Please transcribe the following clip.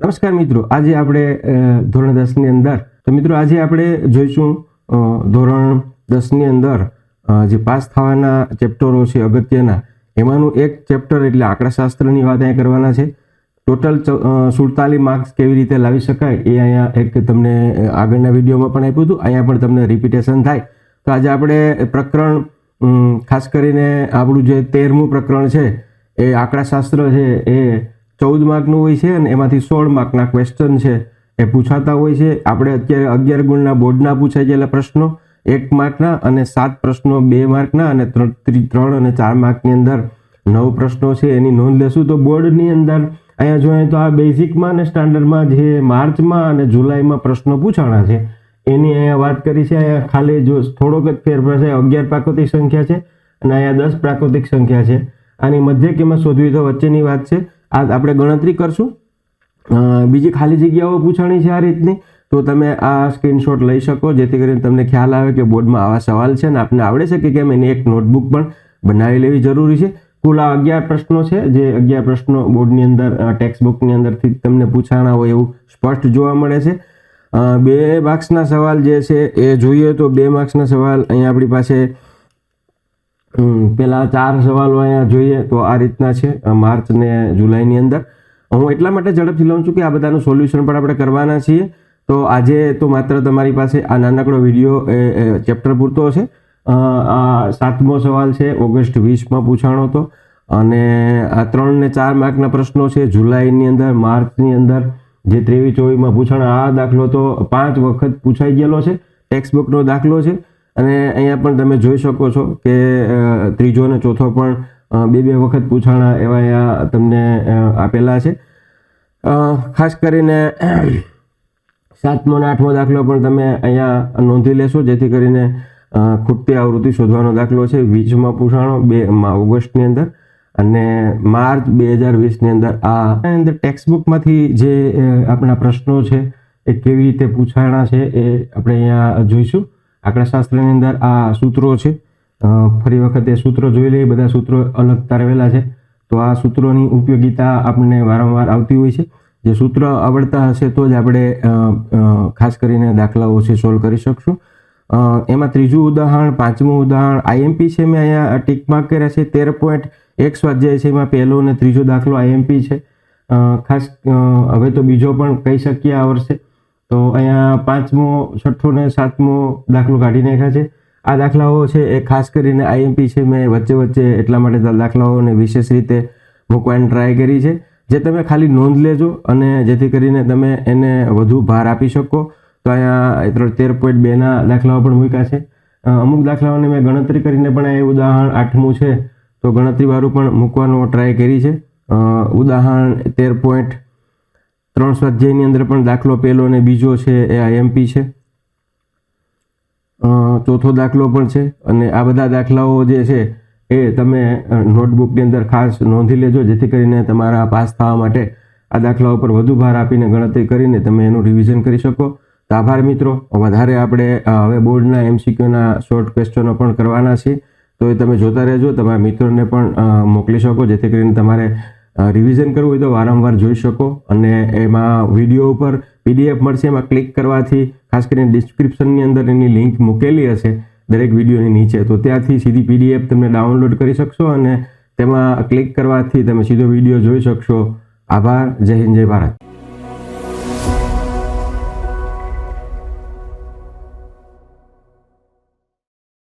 નમસ્કાર મિત્રો, આજે આપણે ધોરણ દસની અંદર, તો મિત્રો આજે આપણે જોઈશું ધોરણ દસની અંદર જે પાસ થવાના ચેપ્ટરો છે અગત્યના, એમાંનું એક ચેપ્ટર એટલે આંકડાશાસ્ત્રની વાત અહીંયા કરવાના છે. ટોટલ સુડતાલીસ માર્ક્સ કેવી રીતે લાવી શકાય એ અહીંયા એક તમને આગળના વિડીયોમાં પણ આપ્યું હતું, અહીંયા પણ તમને રિપીટેશન થાય. તો આજે આપણે પ્રકરણ ખાસ કરીને આપણું જે તેરમું પ્રકરણ છે, એ આંકડાશાસ્ત્ર છે, એ ચૌદ માર્કનું હોય છે અને એમાંથી સોળ માર્કના ક્વેશ્ચન છે. એ પૂછાતા હોય છે. આપણે અત્યારે અગિયાર ગુણના બોર્ડના પૂછાઈ ગયેલા પ્રશ્નો. એક માર્કના અને સાત પ્રશ્નો બે માર્કના અને ત્રણ, ત્રી- ત્રણ અને ચાર માર્કની અંદર નવ પ્રશ્નો છે. એની નોંધ લેશું તો બોર્ડની અંદર અહીંયા જોઈએ તો આ બેઝિકમાં અને સ્ટાન્ડર્ડમાં જે માર્ચમાં અને જુલાઈમાં પ્રશ્નો પૂછાણા છે. એની અહીંયા વાત કરી છે. અહીંયા ખાલી જો થોડોક જ ફેરફાર છે. અગિયાર પ્રાકૃતિક સંખ્યા છે અને અહીંયા દસ પ્રાકૃતિક સંખ્યા છે. આની મધ્ય કિંમત શોધવી તો વચ્ચેની વાત છે. આ આપણે ગણતરી કરશું. બીજી ખાલી જગ્યાઓ પૂછાણી છે આ રીતની. તો તમે આ સ્ક્રીનશોટ લઈ શકો, જેથી કરીને તમને ખ્યાલ આવે કે બોર્ડમાં આવા સવાલ છે ને આપને આવડે છે કે કેમ એની એક નોટબુક પણ બનાવી લેવી જરૂરી છે. કુલ આ અગિયાર પ્રશ્નો છે, જે અગિયાર પ્રશ્નો બોર્ડની અંદર ટેક્સ્ટ બુકની અંદરથી તમને પૂછાણા હોય એવું સ્પષ્ટ જોવા મળે છે. બે માર્ક્સના સવાલ જે છે એ જોઈએ તો બે માર્ક્સના સવાલ અહીંયા આપણી પાસે પેલા ચાર સવાલો અહીંયા જોઈએ તો આ રીતના છે માર્ચ ને જુલાઈની અંદર. હું એટલા માટે ઝડપથી લઉં છું કે આ બધાનું સોલ્યુશન પણ આપણે કરવાના છીએ. તો આજે તો માત્ર તમારી પાસે આ નાનકડો વીડિયો ચેપ્ટર પૂરતો આ સાતમો સવાલ છે, ઓગસ્ટ વીસમાં પૂછાણો હતો. અને આ ત્રણ ને ચાર માર્કના પ્રશ્નો છે, જુલાઈની અંદર, માર્ચની અંદર જે ત્રેવીસ ચોવીસમાં પૂછાણ, આ દાખલો તો પાંચ વખત પૂછાઈ ગયેલો છે. ટેક્સ્ટ બુકનો દાખલો છે. અને અહીંયા પણ તમે જોઈ શકો છો કે ત્રીજો અને ચોથો પણ બે બે વખત પૂછાણા એવા અહીંયા તમને આપેલા છે. ખાસ કરીને સાતમો અને આઠમો દાખલો પણ તમે અહીંયા નોંધી લેશો, જેથી કરીને ખૂટતી આવૃત્તિ શોધવાનો દાખલો છે. વીસમાં પૂછાણો, બે ઓગસ્ટની અંદર અને માર્ચ બે હજાર વીસની અંદર. આ અંદર ટેક્સ્ટ બુકમાંથી જે આપણા પ્રશ્નો છે, એ કેવી રીતે પૂછાણા છે, એ આપણે અહીંયા જોઈશું. આંકડાશાસ્ત્રની અંદર આ સૂત્રો છે. ફરી વખત સૂત્રો જોઈ લઈએ. બધા સૂત્રો અલગ તારવેલા છે. તો આ સૂત્રોની ઉપયોગિતા આપણને વારંવાર આવતી હોય છે. જે સૂત્ર આવડતા હશે તો જ આપણે ખાસ કરીને દાખલાઓ છે સોલ્વ કરી શકશું. એમાં ત્રીજું ઉદાહરણ, પાંચમું ઉદાહરણ આઈએમપી છે મેં અહીંયા ટીકમાર્ક કર્યા છે. તેર પોઈન્ટ એક સ્વાધ્યાય છે. એમાં પહેલો અને ત્રીજો દાખલો આઈએમપી છે. ખાસ હવે તો બીજો પણ કહી શકીએ આ વર્ષે. તો અહીંયા પાંચમો, છઠ્ઠો ને સાતમો દાખલો કાઢી નાખ્યા છે. આ દાખલાઓ છે એ ખાસ કરીને આઈએમપી છે, મેં વચ્ચે વચ્ચે એટલા માટે દાખલાઓને વિશેષ રીતે મૂકવાની ટ્રાય કરી છે. જે તમે ખાલી નોંધ લેજો અને જેથી કરીને તમે એને વધુ ભાર આપી શકો. તો અહીંયા ત્રણ, તેર પોઈન્ટ બેના દાખલાઓ પણ મૂક્યા છે. અમુક દાખલાઓને મેં ગણતરી કરીને પણ એ ઉદાહરણ આઠમું છે. તો ગણતરીવાળું પણ મૂકવાનો ટ્રાય કરી છે. ઉદાહરણ તેર પોઈન્ટ ત્રણ સ્વાધ્યાયની અંદર પણ દાખલો પહેલો અને બીજો છે એ આઈએમપી છે. ચોથો દાખલો પણ છે અને આ બધા દાખલાઓ જે છે એ તમે નોટબુકની અંદર ખાસ નોંધી લેજો, જેથી કરીને તમારા પાસ થવા માટે આ દાખલાઓ પર વધુ ભાર આપીને ગણતરી કરીને તમે એનું રિવિઝન કરી શકો. તો આભાર મિત્રો. વધારે આપણે હવે બોર્ડના એમસીક્યુના શોર્ટ ક્વેશ્ચનો પણ કરવાના છે તો એ તમે જોતા રહેજો. તમારા મિત્રોને પણ મોકલી શકો, જેથી કરીને તમારે રિવિઝન કરવું હોય તો વારંવાર જોઈ શકો અને એમાં વીડિયો ઉપર પીડીએફ મળશે. એમાં ક્લિક કરવાથી, ખાસ કરીને ડિસ્ક્રિપ્શનની અંદર એની લિંક મૂકેલી હશે દરેક વિડીયોની નીચે. તો ત્યાંથી સીધી પીડીએફ તમે ડાઉનલોડ કરી શકશો અને તેમાં ક્લિક કરવાથી તમે સીધો વીડિયો જોઈ શકશો. આભાર. જય હિન્દ, જય ભારત.